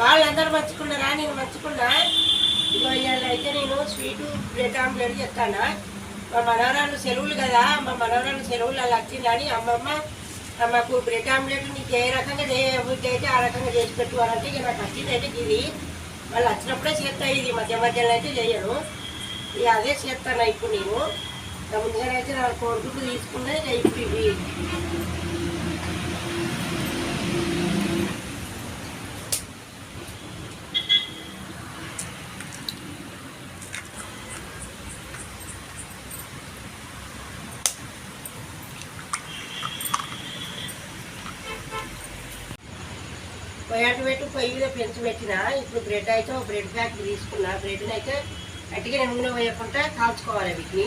వాళ్ళందరూ మర్చుకున్నారా నేను మంచుకున్నా ఇవాళ అయితే నేను స్వీటు బ్రెడ్ ఆమ్లెట్ చెప్తాను? మా మనవరాలు సెలవులు కదా మా మనవరాలు సెలవులు అలా వచ్చిందని అమ్మమ్మ మాకు బ్రెడ్ ఆమ్లెట్ నీకు ఏ రకంగా చేయబుద్ధి అయితే ఆ రకంగా చేసి పెట్టుకోవాలంటే ఇక నాకు వచ్చింది అయితే ఇది. వాళ్ళు వచ్చినప్పుడే చేస్తా ఇది మధ్య మధ్యలో అయితే చేయను ఇక అదే చేస్తాను ఇప్పుడు నేను? ఇక ముందుగానైతే నా కొడుకు తీసుకున్నది ఇక ఇప్పుడు ఇవి పొయ్యాటు పెట్టి పొయ్యి పెంచి పెట్టిన ఇప్పుడు బ్రెడ్ అయితే ఒక బ్రెడ్ ప్యాక్ తీసుకున్నా. బ్రెడ్ని అయితే గట్టిగా నూనె వేయకుండా కాల్చుకోవాలి వీటిని.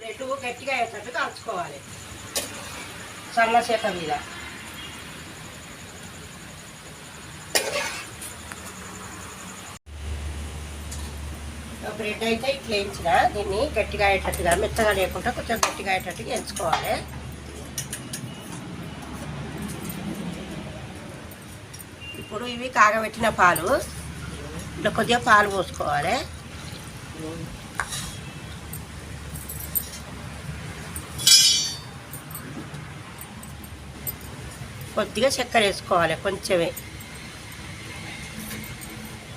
బ్రెడ్ గట్టిగా అయ్యేటట్టు కాల్చుకోవాలి. సన్న చేత మీద. బ్రెడ్ అయితే ఇట్లా వేయించిన దీన్ని గట్టిగా అయ్యేటట్టుగా మెత్తగా లేకుండా కొంచెం గట్టిగా అయ్యేటట్టుగా ఎంచుకోవాలి ఇప్పుడు ఇవి కాగబెట్టిన పాలు. ఇట్లా కొద్దిగా పాలు పోసుకోవాలి. కొద్దిగా చక్కెర వేసుకోవాలి కొంచెమే.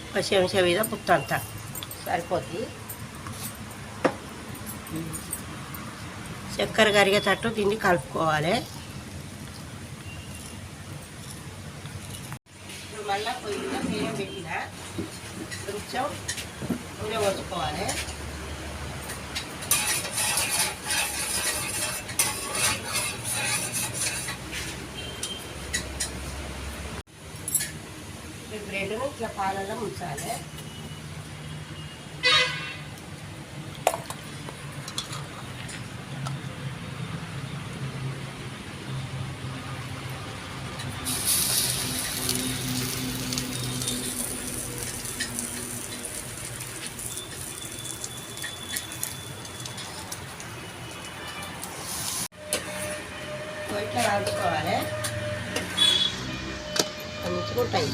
ఒక చెవిదా మీద పుత్తంతా సరిపోద్ది. చక్కెర కరిగేటట్టు దీన్ని కలుపుకోవాలి. ఇప్పుడు మళ్ళీ పొయ్యి మీద పెట్టిన. కొంచెం నూనె పోసుకోవాలి. ఈ బ్రెడ్ను ఇట్లా పాలలో ఉంచాలి ముంచాలి ఇట్లా కాల్చుకోవాలి మంచిగుంటాయి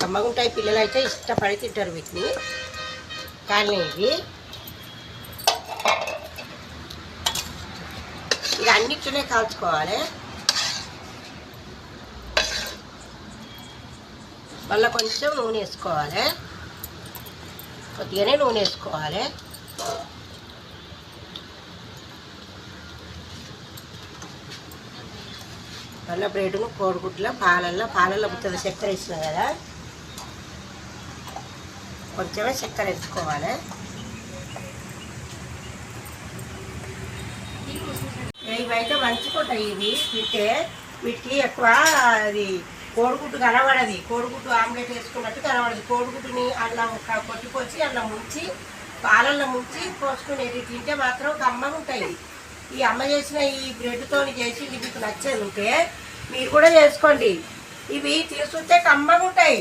కమ్మగుంటాయి పిల్లలు అయితే ఇష్టపడి తింటారు వీటిని. కానీ ఇవి ఇక అన్నిట్లోనే కాల్చుకోవాలి. మళ్ళీ కొంచెం నూనె వేసుకోవాలి. కొద్దిగానే నూనె వేసుకోవాలి. మళ్ళీ బ్రెడ్ను కోడిగుడ్ల పాలల్లో పాలల్లో పుట్టిన చక్కెర వేసినాం కదా. కొంచెమే చక్కెర వేసుకోవాలి. ఇవైతే మంచిగుంటాయి ఇవి. తింటే వీటికి ఎక్కువ అది కోడిగుడ్డు కనబడది. కోడిగుడ్డు ఆమ్లెట్ వేసుకున్నట్టు కనబడదు. కోడిగుడ్డుని అన్నం క- కొట్టిపోసి ముంచి పాలల్లో ముంచి పోసుకునేది తింటే మాత్రం కమ్మగా ఉంటాయి ఈ అమ్మ చేసిన ఈ బ్రెడ్తో చేసి ఇది మీకు నచ్చేది ఉంటే మీరు కూడా చేసుకోండి. ఇవి తీసుకుంటే కమ్మగా ఉంటాయి